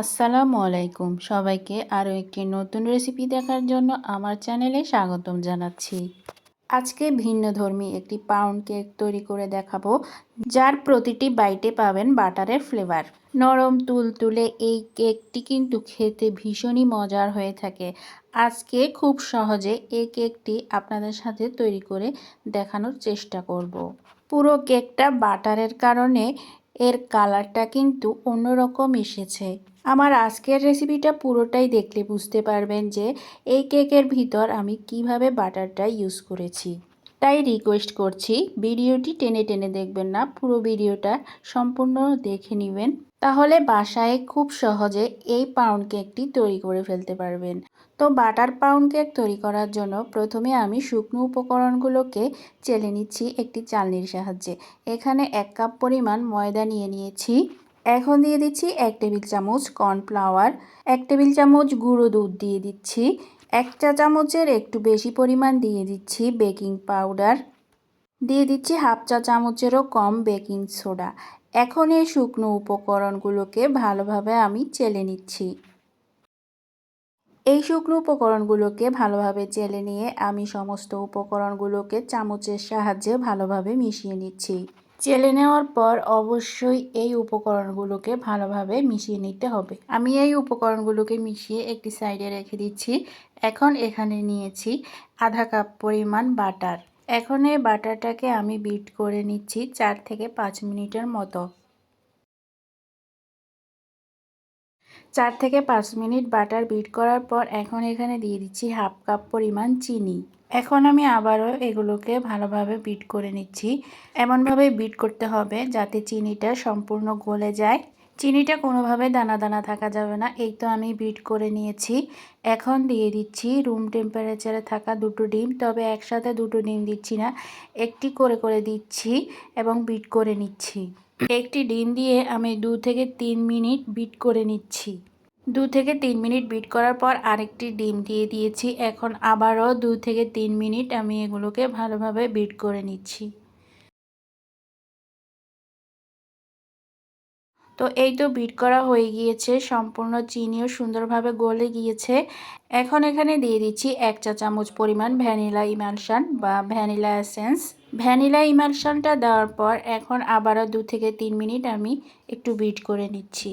আসসালামু আলাইকুম। সবাইকে আরও একটি নতুন রেসিপি দেখার জন্য আমার চ্যানেলে স্বাগতম জানাচ্ছি। আজকে ভিন্ন ধর্মী একটি পাউন্ড কেক তৈরি করে দেখাবো, যার প্রতিটি বাইটে পাবেন বাটারের ফ্লেভার। নরম তুলতুলে এই কেকটি কিন্তু খেতে ভীষণই মজার হয়ে থাকে। আজকে খুব সহজে এই কেকটি আপনাদের সাথে তৈরি করে দেখানোর চেষ্টা করব। পুরো কেকটা বাটারের কারণে এর কালারটা কিন্তু অন্যরকম এসেছে। আমার আজকের রেসিপিটা পুরোটাই দেখলে বুঝতে পারবেন যে এই কেকের ভিতর আমি কীভাবে বাটারটা ইউজ করেছি। তাই রিকোয়েস্ট করছি, ভিডিওটি টেনে টেনে দেখবেন না, পুরো ভিডিওটা সম্পূর্ণ দেখে নেবেন। তাহলে বাসায় খুব সহজে এই পাউন্ড কেকটি তৈরি করে ফেলতে পারবেন। তো বাটার পাউন্ড কেক তৈরি করার জন্য প্রথমে আমি শুকনো উপকরণগুলোকে চেলে নিচ্ছি একটি চালনির সাহায্যে। এখানে এক কাপ পরিমাণ ময়দা নিয়ে নিয়েছি। এখন দিয়ে দিচ্ছি এক টেবিল চামচ কর্নফ্লাওয়ার, এক টেবিল চামচ গুঁড়ো দুধ দিয়ে দিচ্ছি, এক চা চামচের একটু বেশি পরিমাণ দিয়ে দিচ্ছি বেকিং পাউডার। দিয়ে দিচ্ছি হাফ চা চামচেরও কম বেকিং সোডা। এখন এই শুকনো উপকরণগুলোকে ভালোভাবে আমি চেলে নিচ্ছি। এই শুকনো উপকরণগুলোকে ভালোভাবে চেলে নিয়ে আমি সমস্ত উপকরণগুলোকে চামচের সাহায্যে ভালোভাবে মিশিয়ে নিচ্ছি। চেলে নেওয়ার পর অবশ্যই এই উপকরণগুলোকে ভালোভাবে মিশিয়ে নিতে হবে। আমি এই উপকরণগুলোকে মিশিয়ে একটি সাইডে রেখে দিচ্ছি। এখন এখানে নিয়েছি আধা কাপ পরিমাণ বাটার। এখন এই বাটারটাকে আমি বিট করে নিচ্ছি চার থেকে পাঁচ মিনিটের মতো। চার থেকে পাঁচ মিনিট বাটার বিট করার পর এখন এখানে দিয়ে দিচ্ছি হাফ কাপ পরিমাণ চিনি। এখন আমি আবারও এগুলোকে ভালোভাবে বিট করে নিচ্ছি। এমনভাবে বিট করতে হবে যাতে চিনিটা সম্পূর্ণ গলে যায়। চিনিটা কোনোভাবে দানা দানা থাকা যাবে না, এই তো আমি বিট করে নিয়েছি। এখন দিয়ে দিচ্ছি রুম টেম্পারেচারে থাকা দুটো ডিম, তবে একসাথে দুটো ডিম দিচ্ছি না, একটি করে করে দিচ্ছি এবং বিট করে নিচ্ছি। একটি ডিম দিয়ে আমি দু থেকে তিন মিনিট বিট করে নিচ্ছি। দু থেকে তিন মিনিট বিট করার পর আরেকটি ডিম দিয়ে দিয়েছি। এখন আবারও দু থেকে তিন মিনিট আমি এগুলোকে ভালোভাবে বিট করে নিচ্ছি। তো এই তো বিট করা হয়ে গিয়েছে, সম্পূর্ণ চিনিও সুন্দরভাবে গলে গিয়েছে। এখন এখানে দিয়ে দিচ্ছি এক চা চামচ পরিমাণ ভ্যানিলা ইমালশান বা ভ্যানিলা এসেন্স। ভ্যানিলা ইমালশানটা দেওয়ার পর এখন আবারও দু থেকে তিন মিনিট আমি একটু বিট করে নিচ্ছি।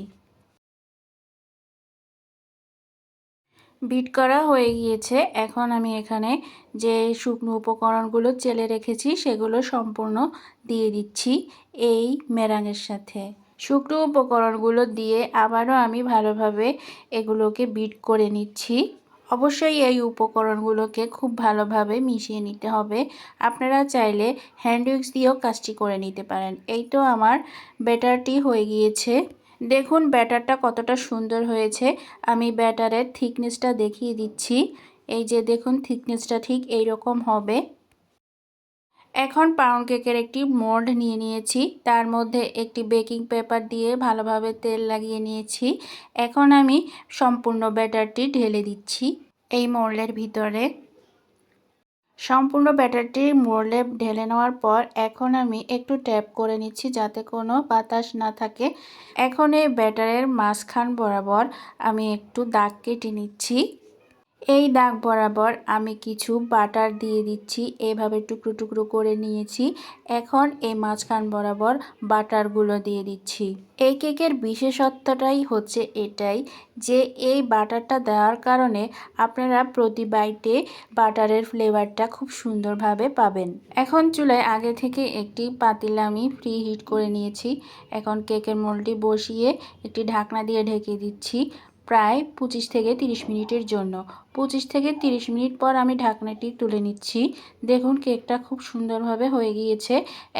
বিট করা হয়ে গিয়েছে। এখন আমি এখানে যে শুকনো উপকরণগুলো চেলে রেখেছি সেগুলো সম্পূর্ণ দিয়ে দিচ্ছি এই মেরাঙের সাথে। শুকনো উপকরণগুলো দিয়ে আবারও আমি ভালোভাবে এগুলোকে বিট করে নিচ্ছি। অবশ্যই এই উপকরণগুলোকে খুব ভালোভাবে মিশিয়ে নিতে হবে। আপনারা চাইলে হ্যান্ড উইক্স দিয়েও কাজটি করে নিতে পারেন। এই তো আমার ব্যাটারটি হয়ে গিয়েছে। দেখুন, ব্যাটারটা কতটা সুন্দর হয়েছে। আমি ব্যাটারের থিকনেসটা দেখিয়ে দিচ্ছি। এই যে দেখুন থিকনেসটা ঠিক এই রকম হবে। এখন পাউন্ড কেকের একটি মোল্ড নিয়ে নিয়েছি। তার মধ্যে একটি বেকিং পেপার দিয়ে ভালোভাবে তেল লাগিয়ে নিয়েছি। এখন আমি সম্পূর্ণ ব্যাটারটি ঢেলে দিচ্ছি এই মোল্ডের ভিতরে। সম্পূর্ণ ব্যাটারটি মোড়লে ঢেলে নেওয়ার পর এখন আমি একটু ট্যাপ করে নিচ্ছি যাতে কোনো বাতাস না থাকে। এখন এই ব্যাটারের মাঝখান বরাবর আমি একটু দাগ কেটে নিচ্ছি। এই দাগ বরাবর আমি কিছু বাটার দিয়ে দিচ্ছি, এভাবে টুকরো টুকরো করে নিয়েছি। এখন এই মাঝখান বরাবর বাটারগুলো দিয়ে দিচ্ছি। এই কেকের বিশেষত্বটাই হচ্ছে এটাই যে, এই বাটারটা দেওয়ার কারণে আপনারা প্রতি বাইটে বাটারের ফ্লেভারটা খুব সুন্দরভাবে পাবেন। এখন চুলায় আগে থেকে একটি পাতিল আমি ফ্রি হিট করে নিয়েছি। এখন কেকের মোলটি বসিয়ে একটি ঢাকনা দিয়ে ঢেকে দিচ্ছি। প্রায় পঁচিশ থেকে তিরিশ মিনিটের জন্য। পঁচিশ থেকে তিরিশ মিনিট পর আমি ঢাকনাটি তুলে নিচ্ছি। দেখুন কেকটা খুব সুন্দরভাবে হয়ে গিয়েছে।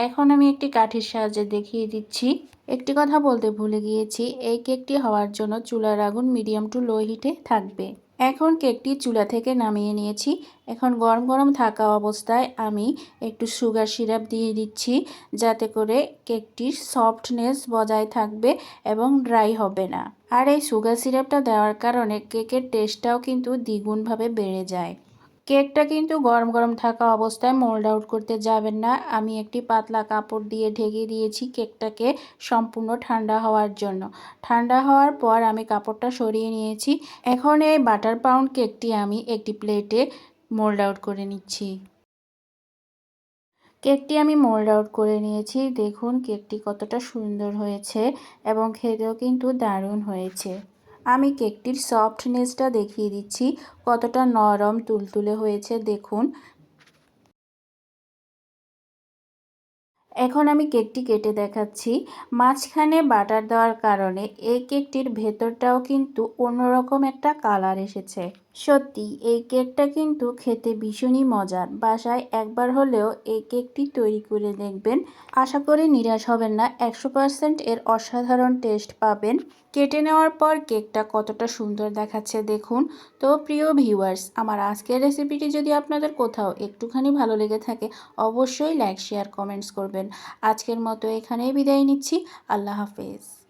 এখন আমি একটি কাঠির সাহায্যে দেখিয়ে দিচ্ছি। একটি কথা বলতে ভুলে গিয়েছি, এই কেকটি হওয়ার জন্য চুলার আগুন মিডিয়াম টু লো হিটে থাকবে। এখন কেকটি চুলা থেকে নামিয়ে নিয়েছি। এখন গরম গরম থাকা অবস্থায় আমি একটু সুগার সিরাপ দিয়ে দিচ্ছি, যাতে করে কেকটির সফটনেস বজায় থাকবে এবং ড্রাই হবে না। আর এই সুগার সিরাপটা দেওয়ার কারণে কেকের টেস্টটাও কিন্তু দ্বিগুণভাবে বেড়ে যায়। কেকটা কিন্তু গরম গরম থাকা অবস্থায় মোল্ড আউট করতে যাবেন না। আমি একটি পাতলা কাপড় দিয়ে ঢেকে দিয়েছি কেকটাকে সম্পূর্ণ ঠান্ডা হওয়ার জন্য। ঠান্ডা হওয়ার পর আমি কাপড়টা সরিয়ে নিয়েছি। এখন এই বাটার পাউন্ড কেকটি আমি একটি প্লেটে মোল্ড আউট করে নিচ্ছি। কেকটি আমি মোল্ড আউট করে নিয়েছি। দেখুন কেকটি কতটা সুন্দর হয়েছে এবং খেতেও কিন্তু দারুণ হয়েছে। আমি কেকটির সফটনেসটা দেখিয়ে দিচ্ছি, কতটা নরম তুলতুলে হয়েছে, দেখুন। এখন আমি কেকটি কেটে দেখাচ্ছি। মাঝখানে বাটার দেওয়ার কারণে এই কেকটির ভেতরটাও কিন্তু অন্যরকম একটা কালার এসেছে। সত্যি, এই কেকটা কিন্তু খেতে ভীষণই মজার। বাসায় একবার হলেও এই কেকটি তৈরি করে দেখবেন। আশা করি নিরাশ হবেন না, একশো এর অসাধারণ টেস্ট পাবেন। কেটে নেওয়ার পর কেকটা কতটা সুন্দর দেখাচ্ছে দেখুন। তো প্রিয় ভিউয়ার্স, আমার আজকের রেসিপিটি যদি আপনাদের কোথাও একটুখানি ভালো লেগে থাকে, অবশ্যই লাইক, শেয়ার, কমেন্টস করবেন। আজকের মতো এখানেই বিদায় নিচ্ছি। আল্লাহ হাফেজ।